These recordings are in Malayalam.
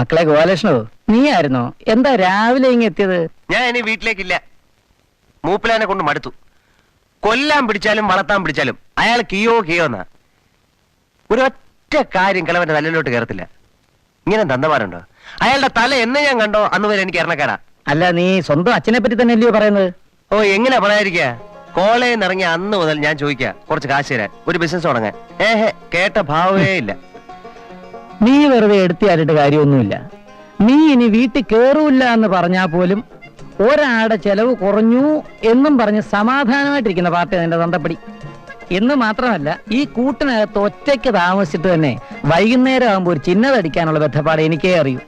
മക്കളെ ഗോപാലകൃഷ്ണോ നീ ആയിരുന്നോ എന്താ രാവിലെ ഇങ്ങ് എത്തിയത്? ഞാൻ ഇനി വീട്ടിലേക്കില്ല. മൂപ്പിലാനെ കൊണ്ട് മടുത്തു. കൊല്ലാൻ പിടിച്ചാലും വളർത്താൻ പിടിച്ചാലും അയാൾ കിയോ കിയോ എന്നാ. ഒരൊറ്റ കാര്യം കിളവന്റെ തലയിലോട്ട് കയറത്തില്ല. ഇങ്ങനെ തന്നമാരുണ്ടോ അയാളുടെ തല എന്ന് ഞാൻ കണ്ടോ? അന്ന് വരെ എനിക്ക് ഇറങ്ങക്കാടാ അല്ല നീ സ്വന്തം അച്ഛനെ പറ്റി തന്നെ അല്ലയോ പറയുന്നത്? ഓ എങ്ങനെ പറയാതിരിക്ക? കോളേജിൽ നിന്ന് ഇറങ്ങിയ അന്ന് മുതൽ ഞാൻ ചോദിക്കാം. കുറച്ച് കാശ് തരാൻ. ഒരു ബിസിനസ് തുടങ്ങാൻ. ഏഹേ കേട്ട ഭാവമേ ഇല്ല. നീ വെറുതെ എടുത്തിയാലിട്ട് കാര്യമൊന്നുമില്ല. നീ ഇനി വീട്ടിൽ കയറൂല്ല എന്ന് പറഞ്ഞാൽ പോലും ഒരാളുടെ ചെലവ് കുറഞ്ഞു എന്നും പറഞ്ഞ് സമാധാനമായിട്ടിരിക്കുന്ന പാർട്ടി അതിന്റെ തന്തപ്പടി. എന്ന് മാത്രമല്ല ഈ കൂട്ടിനകത്ത് ഒറ്റയ്ക്ക് താമസിച്ചിട്ട് തന്നെ വൈകുന്നേരം ആകുമ്പോൾ ഒരു ചിഹ്നതടിക്കാനുള്ള ബന്ധപ്പാട് എനിക്കേ അറിയൂ.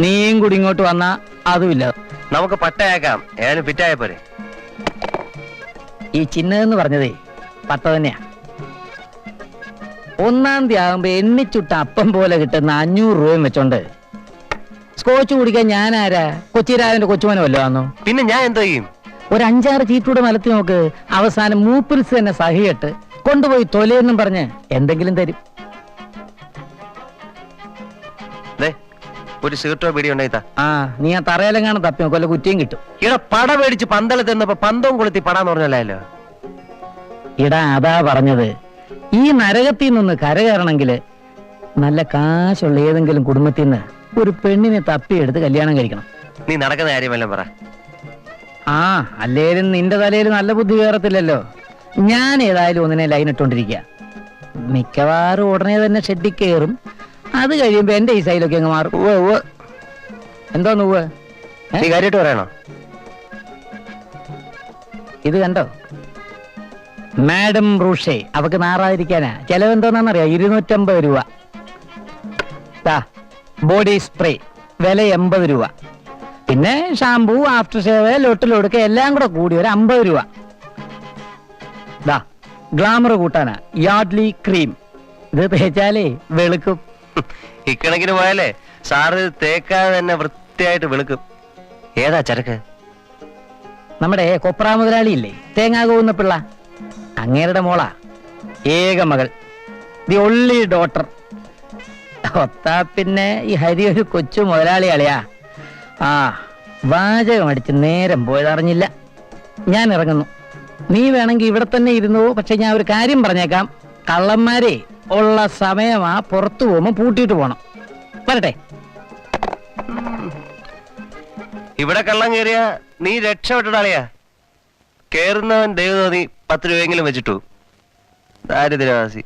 നീയും കൂടി ഇങ്ങോട്ട് വന്നാ അതുമില്ല നമുക്ക് പട്ടയാക്കാം. ഏതായാലും ഫിറ്റായ പോരെ. ഈ ചിഹ്നം എന്ന് പറഞ്ഞതേ പട്ട തന്നെയാ. ഒന്നാം തീയതി ആകുമ്പോ എണ്ണിച്ചുട്ട അപ്പം പോലെ കിട്ടുന്ന അഞ്ഞൂറ് രൂപയും വെച്ചോണ്ട്. സ്കോച്ച് കുടിക്കാൻ ഞാൻ ആരാ കൊച്ചിരാജന്റെ കൊച്ചുമനോ അല്ലോ ആന്നോ? പിന്നെ ഞാൻ എന്തോ ചെയ്യും? ഒരു അഞ്ചാറ് ചീറ്റൂടെ മലത്തി നോക്ക്. അവസാനം മൂപ്പിൽസ് തന്നെ സഹിയിട്ട് കൊണ്ടുപോയി തൊലയെന്നും പറഞ്ഞ് എന്തെങ്കിലും തരും. ദേ ഒരു സിഗരറ്റോ വീഡിയോ ഉണ്ടായിത്താ ആ നീ ആ തറയിലെങ്ങാണ് തപ്പി നോക്കും വല്ല കുറ്റിയും കിട്ടും. ഇട പട മേടിച്ച് പന്തളത്ത് നിന്നപ്പോ പന്തവും കൊളുത്തി പടാന്ന് പറഞ്ഞല്ലോ ഇടാ അതാ പറഞ്ഞത്. ഈ നരകത്തിൽ നിന്ന് കരകയറണമെങ്കിൽ നല്ല കാശുള്ള ഏതെങ്കിലും കുടുംബത്തിൽ നിന്ന് ഒരു പെണ്ണിനെ തപ്പിയെടുത്ത് കല്യാണം കഴിക്കണം. നീ നടക്കുന്ന കാര്യമല്ല പറ. ആ അല്ലേലും നിന്റെ തലയിൽ നല്ല ബുദ്ധി കയറത്തില്ലല്ലോ. ഞാൻ ഏതായാലും ഒന്നിനെ ലൈൻ ഇട്ടോണ്ടിരിക്കുക മിക്കവാറും ഉടനെ തന്നെ ഷെഡിൽ കയറും. അത് കഴിയുമ്പോ എന്റെ ഈ സൈലൊക്കെ അങ്ങ് മാറും. എന്തോ ഉവ്വ്. എന്തോന്ന് ഉവ്വ്. ഏ? നീ കാര്യമായിട്ട് പറയണോ? ഇത് കണ്ടോ? മാഡം റൂഷേ അവക്ക് നാറാതിരിക്കാനാ. ചെലവെന്തോന്നാന്നറിയാം ഇരുന്നൂറ്റമ്പത് രൂപ. ദാ, ബോഡി സ്പ്രേ വില എൺപത് രൂപ. പിന്നെ ഷാംപൂ ആഫ്റ്റർ ഷേവ് ലൊട്ടിലൊടുക്ക എല്ലാം കൂടെ കൂടി ഒരു അമ്പത് രൂപ. ദാ ഗ്ലാമർ കൂട്ടാനാ. Yardley cream. ഇത് തേച്ചാലേ വെളുക്കും. ഇക്കണക്കിന് പോയാലേ സാറ് തേക്കാതെ തന്നെ വൃത്തിയായിട്ട് വെളുക്കും. ഏതാ ചരക്ക്? നമ്മുടെ കൊപ്ര മുതലാളി ഇല്ലേ? തേങ്ങാ കോവുന്ന പിള്ള. അങ്ങേരുടെ മോളാ. ഏക മകൾ. ദി ഒള്ളി ഡോട്ടർ ഒത്താ പിന്നെ ഈ ഹരി ഒരു കൊച്ചു മുതലാളി അളിയാ ആ വാചകം അടിച്ച് നേരം പോയതറിഞ്ഞില്ല. ഞാൻ ഇറങ്ങുന്നു. നീ വേണമെങ്കിൽ ഇവിടെ തന്നെ ഇരുന്നു പക്ഷെ ഞാൻ ഒരു കാര്യം പറഞ്ഞേക്കാം. കള്ളന്മാരെ ഉള്ള സമയമാ പുറത്തു പോകുമ്പോ പൂട്ടിയിട്ട് പോണം. വരട്ടെ. ഇവിടെ കള്ളം കയറിയ നീ രക്ഷപ്പെട്ടിടാളിയാ കേറുന്നവൻ ദൈവം നീ പത്ത് രൂപയെങ്കിലും വെച്ചിട്ടു. ദാരിദ്ര്യവാസി.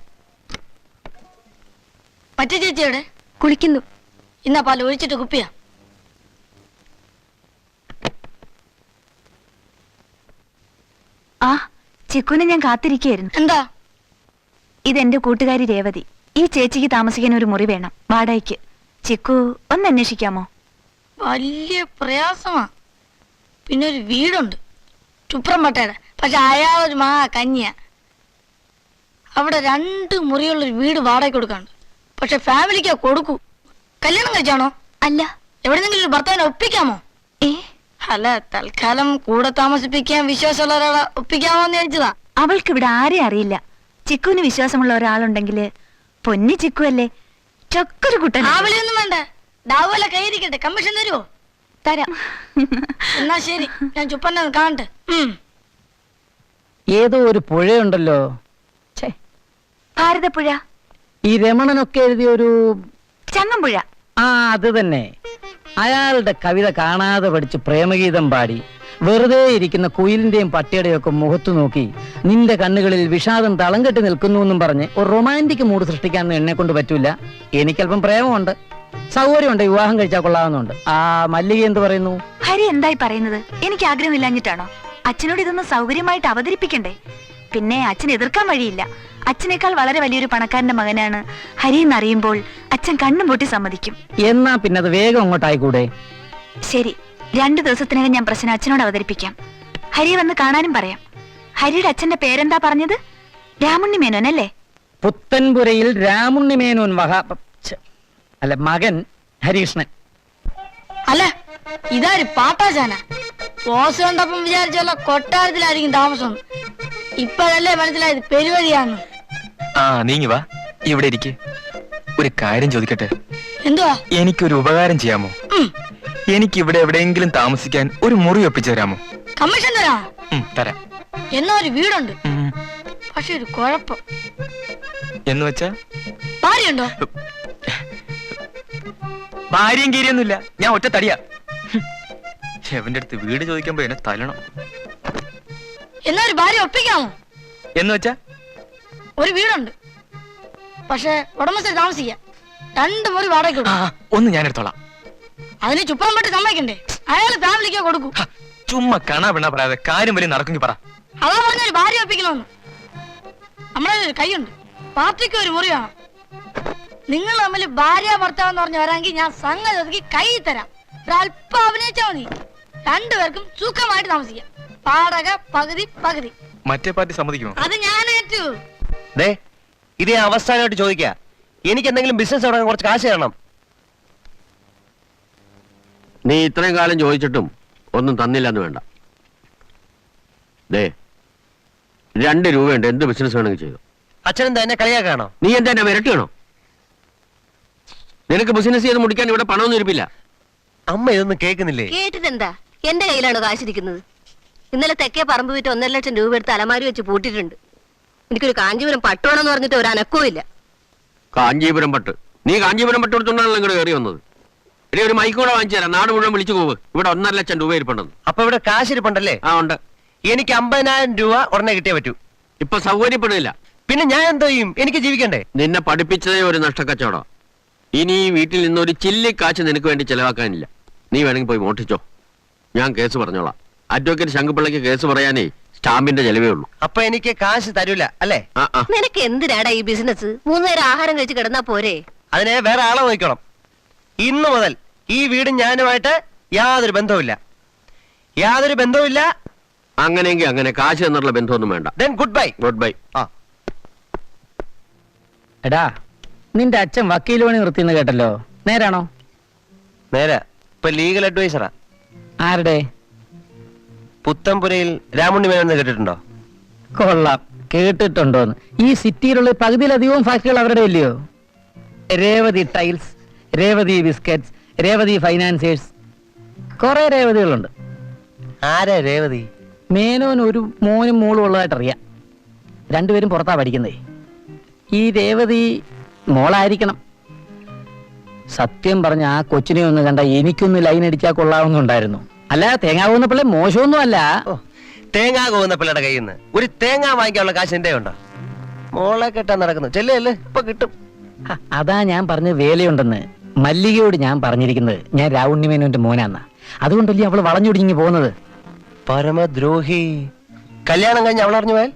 പറ്റ ചേച്ചിയുടെ കുളിക്കുന്നു. ഇന്നാ പാൽ ഒഴിച്ചിട്ട് കുപ്പിയാ. ആ ചിക്കുനെ ഞാൻ കാത്തിരിക്കുകയായിരുന്നു. എന്താ? ഇതെന്റെ കൂട്ടുകാരി രേവതി. ഈ ചേച്ചിക്ക് താമസിക്കാൻ ഒരു മുറി വേണം. വാടകയ്ക്ക്. ചിക്കു ഒന്ന് അന്വേഷിക്കാമോ? വലിയ പ്രയാസമാ. പിന്നെ ഒരു വീടുണ്ട് ചുപ്രംപട്ടയുടെ പക്ഷെ അയാൾ ഒരു മാ കന്യ അവിടെ രണ്ട് മുറിയുള്ളൊരു വീട് വാടകയ്ക്ക് കൊടുക്കാണ്ട് പക്ഷെ ഫാമിലിക്കാ കൊടുക്കൂ. കല്യാണം കഴിച്ചാണോ? അല്ല. എവിടെന്നെങ്കിലും ഒരു ഭർത്താവിനെ ഒപ്പിക്കാമോ? ഏ? അല്ല തൽക്കാലം കൂടെ താമസിപ്പിക്കാൻ വിശ്വാസമുള്ള ഒരാളെ ഒപ്പിക്കാമോ എന്ന് ചോദിച്ചതാ. അവൾക്ക് ഇവിടെ ആരെ അറിയില്ല. ചിക്കുവിന് വിശ്വാസമുള്ള ഒരാളുണ്ടെങ്കിൽ പൊന്നി ചിക്കു അല്ലേ? ചക്കൊരു കുട്ടൻ അവളെയൊന്നും വിളിയൊന്നും വേണ്ട. ഡാവുല കൈയിരിക്കട്ടെ കമ്മീഷൻ തരുമോ തരാം. എന്നാ ശരി. ഞാൻ ചുപ്പന്നെ കാണട്ടെ. ഏതോ ഒരു പുഴയുണ്ടല്ലോ. ഭാരതപ്പുഴ. ഈ രമണനൊക്കെ എഴുതിയ ഒരു ചങ്ങമ്പുഴ. ആ അത് തന്നെ. അയാളുടെ കവിത കാണാതെ പഠിച്ച് പ്രേമഗീതം പാടി വെറുതെ ഇരിക്കുന്ന കുയിലിന്റെയും പട്ടിയുടെയും ഒക്കെ മുഖത്തു നോക്കി നിന്റെ കണ്ണുകളിൽ വിഷാദം തളം കെട്ടി നിൽക്കുന്നു എന്നും പറഞ്ഞ് ഒരു റൊമാന്റിക് മൂഡ് സൃഷ്ടിക്കാൻ എന്നെ കൊണ്ട് പറ്റൂല. എനിക്കല്പം പ്രേമമുണ്ട്. സൗകര്യമുണ്ട്. വിവാഹം കഴിച്ചാൽ കൊള്ളാവുന്നുണ്ട്. ആ മല്ലിക എന്ത് പറയുന്നു? ഹരി എന്തായി പറയുന്നത്? എനിക്ക് ആഗ്രഹമില്ലാഞ്ഞിട്ടാണോ? അച്ഛനോട് ഇതൊന്ന് സൗകര്യമായിട്ട് അവതരിപ്പിക്കണ്ടേ? പിന്നെ അച്ഛൻ എതിർക്കാൻ വഴിയില്ല. അച്ഛനേക്കാൾ വളരെ വലിയൊരു പണക്കാരന്റെ മകനാണ് ഹരി എന്നറിയുമ്പോൾ അച്ഛൻ കണ്ണും പൊട്ടി സമ്മതിക്കും. എന്നാ പിന്നെ അത് വേഗം അങ്ങോട്ടായിക്കൂടെ? ശരി രണ്ടു ദിവസത്തിനകം ഞാൻ പ്രശ്നം അച്ഛനോട് അവതരിപ്പിക്കാം. ഹരി വന്ന് കാണാനും പറയാം. ഹരിയുടെ അച്ഛന്റെ പേരെന്താ പറഞ്ഞത്? രാമുണ്ണി മേനോൻ അല്ലേ? പുത്തൻപുരയിൽ രാമുണ്ണി മേനോൻ മഹാ അല്ല മകൻ ഹരികൃഷ്ണൻ അല്ല ഇതാര് പാട്ടാശാന പോസ് കണ്ടപ്പം വിചാരിച്ചല്ലോ കൊട്ടാരത്തിലായിരിക്കും താമസം. ഇപ്പോഴല്ലേ മനസ്സിലായത് പെരുവഴിയാണ്. ആ നീങ്ങി വാ. ഇവിടെ ഇരിക്കെ. ഒരു കാര്യം ചോദിക്കട്ടെ? എന്തുവാ? എനിക്കൊരു ഉപകാരം ചെയ്യാമോ? എനിക്ക് ഇവിടെ എവിടെയെങ്കിലും താമസിക്കാൻ ഒരു മുറി ഒപ്പിച്ചു തരാമോ? കമ്മീഷൻ തരാ. തരാ. എന്നാ ഒരു വീടുണ്ട്. പക്ഷെ ഒരു കുഴപ്പം. എന്ന് വെച്ചാ? ഭാര്യയുണ്ടോ? ഭാര്യയും കീരിയൊന്നുമില്ല. ഞാൻ ഒറ്റ തടിയാ. എവന്റെ അടുത്ത് വീട് ചോദിക്കുമ്പോ എന്നെ തലണം എന്നാ ഒരു ഭാര്യ ഒപ്പിക്കാമോ? എന്ന് വെച്ചാ? ഒരു വീടുണ്ട്. പക്ഷെ ഉടമസ്ഥ താമസിക്കാം. രണ്ട് മുറി വാടക ആ, ഒന്ന് ഞാൻ എടുത്തോളാം അതിന് ചുപ്പം പറ്റി സമ്മതിക്കണ്ടേ? അയാൾ ഫാമിലിക്ക് കൊടുക്കൂ. ഹ, ചുമ്മാ കണ പെണ്ണ പറയാതെ കാര്യം വലിയ നടക്കുമെങ്കിൽ പറ. അതാ പറഞ്ഞൊരു ഭാര്യ ഒപ്പിക്കണമെന്ന്. നമ്മളെ ഒരു കൈയുണ്ട്. പാർട്ടിക്ക് ഒരു മുറി വേണം. നിങ്ങൾ തമ്മിൽ ഭാര്യ ഭർത്താവ് എന്ന് പറഞ്ഞ് വരാമെങ്കിൽ ഞാൻ സംഗതി ഒതുക്കി കൈ തരാം. ഒരല്പം അല്പം അഭിനയിച്ചാൽ മതി. രണ്ടുപേർക്കും സുഖമായിട്ട് താമസിക്കാം. പാടക പകുതി പകുതി. മറ്റേ പാർട്ടി സമ്മതിക്കുമോ? അത് ഞാൻ ഏറ്റു. ദേ ഇത് അവസാനമായിട്ട് ചോദിക്കുക എനിക്ക് എന്തെങ്കിലും ബിസിനസ് തുടങ്ങാൻ കുറച്ച് കാശ് തരണം. നീ ഇത്രയും കാലം ചോദിച്ചിട്ടും ഒന്നും തന്നില്ലെന്ന് വേണ്ട. ദേ രണ്ട് രൂപയുണ്ട്. എന്ത് ബിസിനസ് വേണമെങ്കിൽ ചെയ്തു. അച്ഛനെന്താ എന്നെ കളിയാക്കാണോ? നീ എന്താ എന്നെ വിരട്ടിയാണോ? നിനക്ക് ബിസിനസ് ചെയ്ത് മുടിക്കാൻ ഇവിടെ പണമൊന്നും ഇരിപ്പില്ല. അമ്മ ഇതൊന്നും കേൾക്കുന്നില്ലേ? കേട്ടിട്ടെന്താ? എന്റെ കയ്യിലാണ് കാശിരിക്കുന്നത്? ഇന്നലെ തെക്കേ പറമ്പ് വിറ്റ് ഒന്നര ലക്ഷം രൂപ എടുത്ത് അലമാരി വെച്ച് പൂട്ടിയിട്ടുണ്ട്. എനിക്കൊരു കാഞ്ചീപുരം പട്ടുവാണെന്ന് പറഞ്ഞിട്ട് ഒരു അനക്കവും ഇല്ല കാഞ്ചീപുരം പട്ട്. നീ കാഞ്ചീപുരം പട്ട് കൊടുത്തോണ്ടാണല്ലോ ഇങ്ങോട്ട് കയറി വന്നത്. ഇനി ഒരു മൈക്ക് കൂടെ വാങ്ങിച്ചു തരാം. നാട് മുഴുവൻ വിളിച്ചു പോവ്. ഇവിടെ ഒന്നര ലക്ഷം രൂപ ഇരിപ്പുണ്ടെന്ന്. അപ്പൊ ഇവിടെ കാശ് ഇരിപ്പുണ്ടല്ലേ ആ ഉണ്ട്. എനിക്ക് അമ്പതിനായിരം രൂപ ഉടനെ കിട്ടിയേ പറ്റൂ. ഇപ്പൊ സൗകര്യപ്പെടില്ല പിന്നെ ഞാൻ എന്തോ ചെയ്യും? എനിക്ക് ജീവിക്കണ്ടേ? നിന്നെ പഠിപ്പിച്ചതേ ഒരു നഷ്ടക്കച്ചവടം. ഇനി ഈ വീട്ടിൽ നിന്ന് ഒരു ചില്ലി കാശ് നിനക്ക് വേണ്ടി ചെലവാക്കാനില്ല. നീ വേണമെങ്കിൽ പോയി മോട്ടിച്ചോ ഞാൻ കേസ് പറഞ്ഞോളാം. അഡ്വക്കേറ്റ് ശങ്കുപിള്ളയ്ക്ക് കേസ് പറയാനേ സ്റ്റാമ്പിന്റെ ചെലവേ ഉള്ളൂ. അപ്പൊ എനിക്ക് കാശ് തരൂല അല്ലേ? നിനക്ക് എന്തിനാടാ ഈ ബിസിനസ്? മൂന്ന് നേരം ആഹാരം കഴിച്ച് കിടന്നാ പോരെ? അതിനെ വേറെ ആളെ നോക്കണം ഇന്നു മുതൽ ഈ വീട് ഞാനുമായിട്ട് യാതൊരു ബന്ധവുമില്ല. യാതൊരു ബന്ധവുമില്ല. അങ്ങനെയെങ്കിൽ അങ്ങനെ കാശ് എന്നുള്ള ബന്ധമൊന്നും വേണ്ട. Then good bye good bye ആ. എടാ നിന്റെ അച്ഛൻ വക്കീൽ പണി നിർത്തിയെന്ന് കേട്ടല്ലോ. നേരാണോ? നേരാ. ഇപ്പൊ ലീഗൽ അഡ്വൈസറാ ആരുടെ? പുത്തംപുരയിൽ രാമുണ്ണി മേനോന്ന് കേട്ടിട്ടുണ്ടോ? കൊള്ളാം. കേട്ടിട്ടുണ്ടോ ഈ സിറ്റിയിലുള്ള പകുതിയിലധികവും ഫാക്ടറികൾ അവരുടെ ഇല്ലയോ Revathi tiles Revathi biscuits Revathi financiers. കുറെ രേവതികളുണ്ട്. ആരാ രേവതി? മേനോന് ഒരു മോനും മോളും ഉള്ളതായിട്ട് അറിയാം രണ്ടുപേരും പുറത്താ പഠിക്കുന്നേ. ഈ രേവതി മോളായിരിക്കണം. സത്യം പറഞ്ഞ ആ കൊച്ചിനെ ഒന്ന് കണ്ട എനിക്കൊന്ന് ലൈൻ അടിച്ചാൽ കൊള്ളാവുന്നുണ്ടായിരുന്നു അല്ല തേങ്ങാവുന്ന പിള്ളേ മോശമൊന്നും അല്ല. തേങ്ങാ പോകുന്ന പിള്ളയുടെ കയ്യിൽ നിന്ന് ഒരു തേങ്ങ വാങ്ങിക്കാനുള്ള കാശ് എന്റെ ഉണ്ടോ മോളെ കെട്ടാൻ നടക്കുന്നു. ചെല്ലേ ഇപ്പൊ കിട്ടും. അതാ ഞാൻ പറഞ്ഞ വേലയുണ്ടെന്ന്. മല്ലികയോട് ഞാൻ പറഞ്ഞിരിക്കുന്നത്. ഞാൻ രാവുണ്ണി മേനോന്റെ മോനാന്ന. അതുകൊണ്ടല്ലേ അവൾ വളഞ്ഞൊടിഞ്ഞു പോകുന്നത്? പരമദ്രോഹി. കല്യാണം കഴിഞ്ഞ് അവൾ അറിഞ്ഞു പോയാൽ?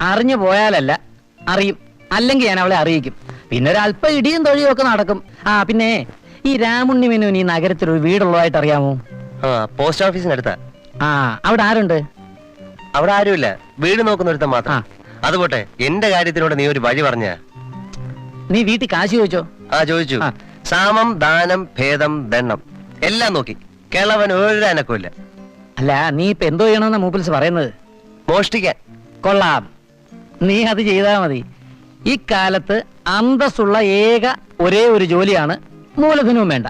അറിഞ്ഞു പോയാലല്ല അറിയും. അല്ലെങ്കിൽ ഞാൻ അവളെ അറിയിക്കും. പിന്നെ ഒരു അല്പം ഇടിയും തൊഴിയും ഒക്കെ നടക്കും. ആ പിന്നെ ഈ രാമുണ്ണി മേനോൻ ഈ നഗരത്തിൽ ഒരു വീടുള്ളതായിട്ട് അറിയാമോ? ആ പോസ്റ്റ് ഓഫീസിനടുത്താ ആ അവിടെ ആരുണ്ട്? അവിടെ ആരുമില്ല. വീട് നോക്കുന്ന ഒരുത്തൻ ആ. മാത്രം അതുപോട്ടെ എന്റെ കാര്യത്തിനോട് നീ ഒരു വഴി പറഞ്ഞ. നീ വീട്ടിൽ കാശ് ചോദിച്ചോ? ആ ചോദിച്ചു. ആ. സാമം ദാനം ഭേദം ദണ്ണം. എല്ലാം നോക്കി. കേളവൻ ഒരു അനക്കമില്ല. അല്ല നീ ഇപ്പൊ എന്തോ ചെയ്യണമെന്ന മൂപ്പിൽസ് പറയുന്നത്? മോഷ്ടിക്കാൻ. കൊള്ളാം. നീ അത് ചെയ്താ മതി. ഈ കാലത്ത് അന്തസ്സുള്ള ഏക ഒരേ ഒരു ജോലിയാണ് മൂലധനവും വേണ്ട.